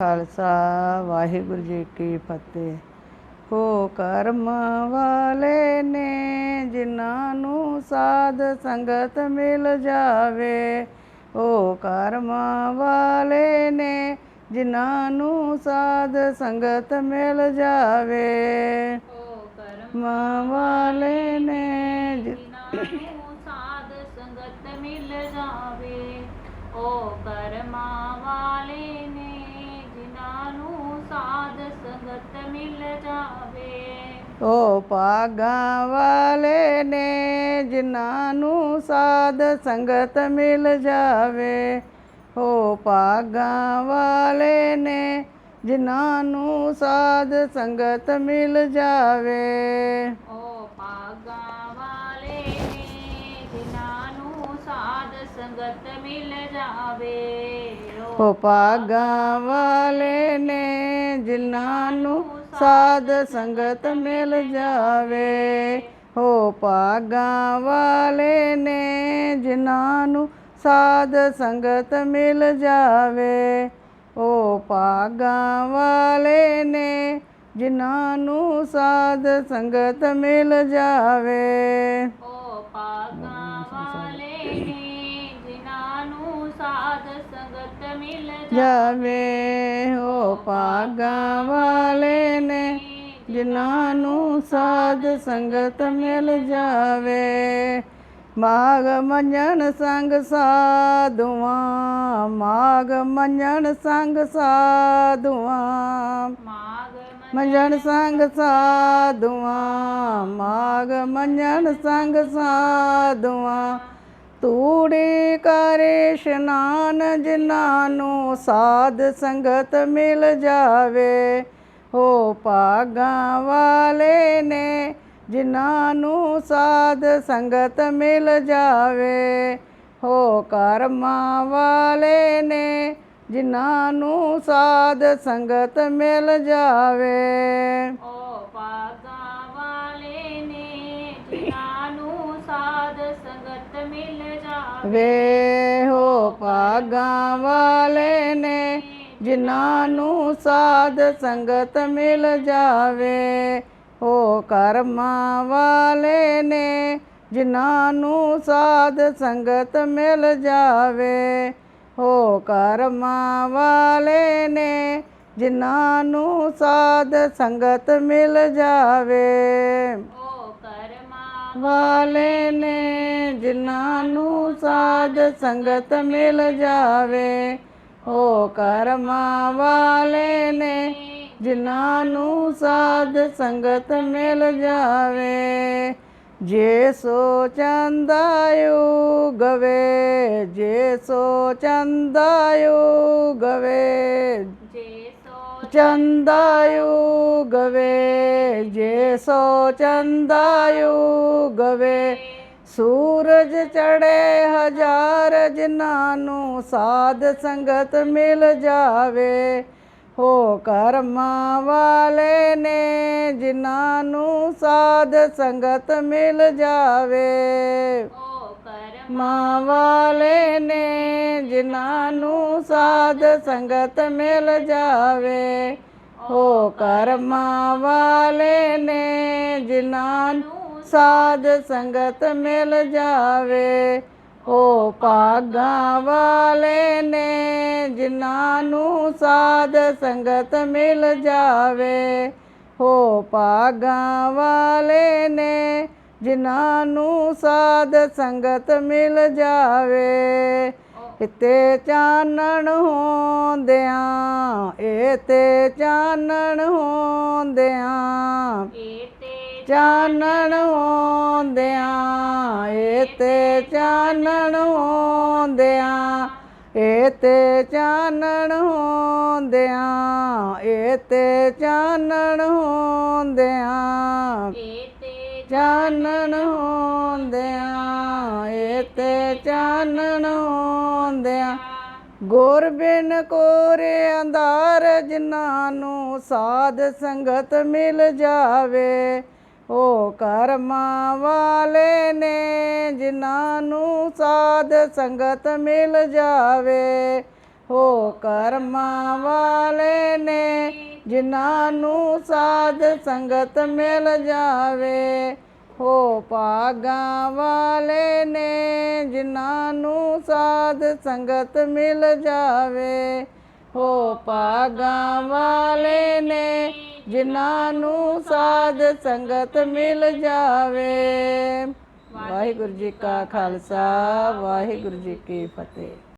ਖਾਲਸਾ ਵਾਹਿਗੁਰੂ ਜੀ ਕੀ ਫਤਿਹ। ਹੋ ਕਰਮ ਵਾਲੇ ਨੇ ਜਿਨ੍ਹਾਂ ਨੂੰ ਸਾਧ ਸੰਗਤ ਮਿਲ ਜਾਵੇ ਹੋ ਕਰਮ ਵਾਲੇ ਨੇ ਜਿਨ੍ਹਾਂ ਨੂੰ ਸਾਧ ਸੰਗਤ ਮਿਲ ਜਾਵੇ। ਓ ਕਰਮ ਵਾਲੇ ਨੇ ਜਿਨ੍ਹਾਂ ਨੂੰ ਸਾਧ ਸੰਗਤ ਮਿਲ ਜਾਵੇ ਓ ਕਰਮਾਂ ਵਾਲੇ ਨੇ ਜਾਵੇ। ਓ ਭਾਗਾਂ ਵਾਲੇ ਨੇ ਜਿਨ੍ਹਾਂ ਨੂੰ ਸਾਧ ਸੰਗਤ ਮਿਲ ਜਾਵੇ। ਓ ਭਾਗਾਂ ਵਾਲੇ ਨੇ ਜਿਨ੍ਹਾਂ ਨੂੰ ਸਾਧ ਸੰਗਤ ਮਿਲ ਜਾਵੇ। ਓ ਭਾਗਾਂ ਵਾਲੇ ਨੇ ਜਿਨ੍ਹਾਂ ਨੂੰ ਸਾਧ ਸੰਗਤ ਮਿਲ ਜਾਵੇ। ਓ ਭਾਗਾਂ ਵਾਲੇ ਨੇ ਜਿਨ੍ਹਾਂ ਨੂੰ ਸਾਧ ਸੰਗਤ ਮਿਲ ਜਾਵੇ। ਹੋ ਭਾਗਾਂ ਵਾਲੇ ਨੇ ਜਿਨ੍ਹਾਂ ਨੂੰ ਸਾਧ ਸੰਗਤ ਮਿਲ ਜਾਵੇ। ਓ ਭਾਗਾਂ ਵਾਲੇ ਨੇ ਜਿਨ੍ਹਾਂ ਨੂੰ ਸਾਧ ਸੰਗਤ ਮਿਲ ਜਾਵੇ। ਵਾਲੇ ਨੇ ਜਿਨ੍ਹਾਂ ਨੂੰ ਸਾਧ ਸੰਗਤ ਮਿਲ ਜਾਵੇ। ਹੋ ਭਾਗਾਂ ਵਾਲੇ ਨੇ ਜਿਨ੍ਹਾਂ ਨੂੰ ਸਾਧ ਸੰਗਤ ਮਿਲ ਜਾਵੇ। ਮਾਗ ਮੰਜਣ ਸੰਗ ਸਾਧੂਆਂ ਮਾਗ ਮੰਜਣ ਸੰਗ ਸਾਧੂਆਂ। ਮਾਗ ਮੰਜਣ ਸੰਗ ਸਾਧੂਆਂ ਮਾਗ ਮੰਜਣ ਸੰਗ ਸਾਧੂਆਂ। ਤੂੜੀ ਕਰੇ ਇਸ਼ਨਾਨ ਜਿਨ੍ਹਾਂ ਨੂੰ ਸਾਧ ਸੰਗਤ ਮਿਲ ਜਾਵੇ। ਹੋ ਭਾਗਾਂ ਵਾਲੇ ਨੇ ਜਿਨ੍ਹਾਂ ਨੂੰ ਸਾਧ ਸੰਗਤ ਮਿਲ ਜਾਵੇ। ਹੋ ਕਰਮਾਂ ਵਾਲੇ ਨੇ ਜਿਨ੍ਹਾਂ ਨੂੰ ਸਾਧ ਸੰਗਤ ਮਿਲ ਜਾਵੇ। ਓ ਵਾਲੇ ਨੇ ਜਿਨ੍ਹਾਂ ਨੂੰ ਸਾਧ ਸੰਗਤ ਮਿਲ ਜਾਵੇ। ਵੇ ਹੋ ਭਾਗਾਂ ਵਾਲੇ ਨੇ ਜਿਨ੍ਹਾਂ ਨੂੰ ਸਾਧ ਸੰਗਤ ਮਿਲ ਜਾਵੇ ਹੋ ਕਰਮਾਂ ਵਾਲੇ ਨੇ। ਜਿਨ੍ਹਾਂ ਨੂੰ ਸਾਧ ਸੰਗਤ ਮਿਲ ਜਾਵੇ ਹੋ ਕਰਮਾਂ ਵਾਲੇ ਨੇ। ਜਿਨ੍ਹਾਂ ਨੂੰ ਸਾਧ ਸੰਗਤ ਮਿਲ ਜਾਵੇ ਵਾਲੇ ਨੇ। ਜਿਨ੍ਹਾਂ ਨੂੰ ਸਾਧ ਸੰਗਤ ਮਿਲ ਜਾਵੇ ਹੋ ਕਰਮਾਂ ਵਾਲੇ ਨੇ ਜਿਨ੍ਹਾਂ ਨੂੰ ਸਾਧ ਸੰਗਤ ਮਿਲ ਜਾਵੇ। ਜੇ ਸੋ ਚੰਦਾਯੂ ਗਵੇ ਜੇ ਸੋ ਚੰਦਾਯੂ ਗਵੇ ਜੇ ਸੋ ਚੰਦਾਯੂ ਗਵੇ ਜੇ ਸੋ ਚੰਦਾਯੂ ਗਵੇ। ਸੂਰਜ ਚੜੇ ਹਜ਼ਾਰ ਜਿਨ੍ਹਾਂ ਨੂੰ ਸਾਧ ਸੰਗਤ ਮਿਲ ਜਾਵੇ ਹੋ ਕਰਮਾਂ ਵਾਲੇ ਨੇ ਜਿਨ੍ਹਾਂ ਨੂੰ ਸਾਧ ਸੰਗਤ ਮਿਲ ਜਾਵੇ। ਮਾਂ ਵਾਲੇ ਨੇ ਜਿਨ੍ਹਾਂ ਨੂੰ ਸਾਧ ਸੰਗਤ ਮਿਲ ਜਾਵੇ ਹੋ ਕਰਮਾਂ ਵਾਲੇ ਨੇ ਜਿਨ੍ਹਾਂ ਨੂੰ ਸਾਧ ਸੰਗਤ ਮਿਲ ਜਾਵੇ। ਉਹ ਭਾਗਾਂ ਵਾਲੇ ਨੇ, ਜਿਨ੍ਹਾਂ ਨੂੰ ਸਾਧ ਸੰਗਤ ਮਿਲ ਜਾਵੇ। ਹੋ ਭਾਗਾਂ ਵਾਲੇ ਨੇ, ਜਿਨ੍ਹਾਂ ਨੂੰ ਸਾਧ ਸੰਗਤ ਮਿਲ ਜਾਵੇ। ਇਤੇ ਚਾਨਣ ਹੁੰਦਿਆਂ ਇਤੇ ਚਾਨਣ ਹੋਂਦਿਆਂ। ਏ ਤੇ ਚਾਨਣ ਹੁੰਦਿਆਂ ਇਤੇ ਚਾਨਣ ਹੁੰਦਿਆਂ ਇਤੇ ਚਾਨਣ ਹੁੰਦਿਆਂ ਇਤੇ ਚਾਨਣ ਹੁੰਦਿਆਂ ਏ ਤੇ ਚਾਨਣ ਹੁੰਦਿਆਂ ਇਤੇ ਚਾਨਣ ਹੁੰਦਿਆਂ ਗੁਰ ਬਿਨ ਕੋਰੇ ਅੰਧਾਰ ਜਿਨ੍ਹਾਂ ਨੂੰ ਸਾਧ ਸੰਗਤ ਮਿਲ ਜਾਵੇ ਉਹ ਕਰਮਾਂ ਵਾਲੇ ਨੇ ਜਿਨ੍ਹਾਂ ਨੂੰ ਸਾਧ ਸੰਗਤ ਮਿਲ ਜਾਵੇ। ਹੋ ਕਰਮਾਂ ਵਾਲੇ ਨੇ ਜਿਨ੍ਹਾਂ ਨੂੰ ਸਾਧ ਸੰਗਤ ਮਿਲ ਜਾਵੇ। ਹੋ ਭਾਗਾਂ ਵਾਲੇ ਨੇ ਜਿਨ੍ਹਾਂ ਨੂੰ ਸਾਧ ਸੰਗਤ ਮਿਲ ਜਾਵੇ। ਹੋ ਭਾਗਾਂ ਵਾਲੇ ਨੇ ਜਿਨ੍ਹਾਂ ਨੂੰ ਸਾਧ ਸੰਗਤ ਮਿਲ ਜਾਵੇ। ਵਾਹਿਗੁਰੂ ਜੀ ਕਾ ਖਾਲਸਾ ਵਾਹਿਗੁਰੂ ਜੀ ਕੀ ਫਤਿਹ।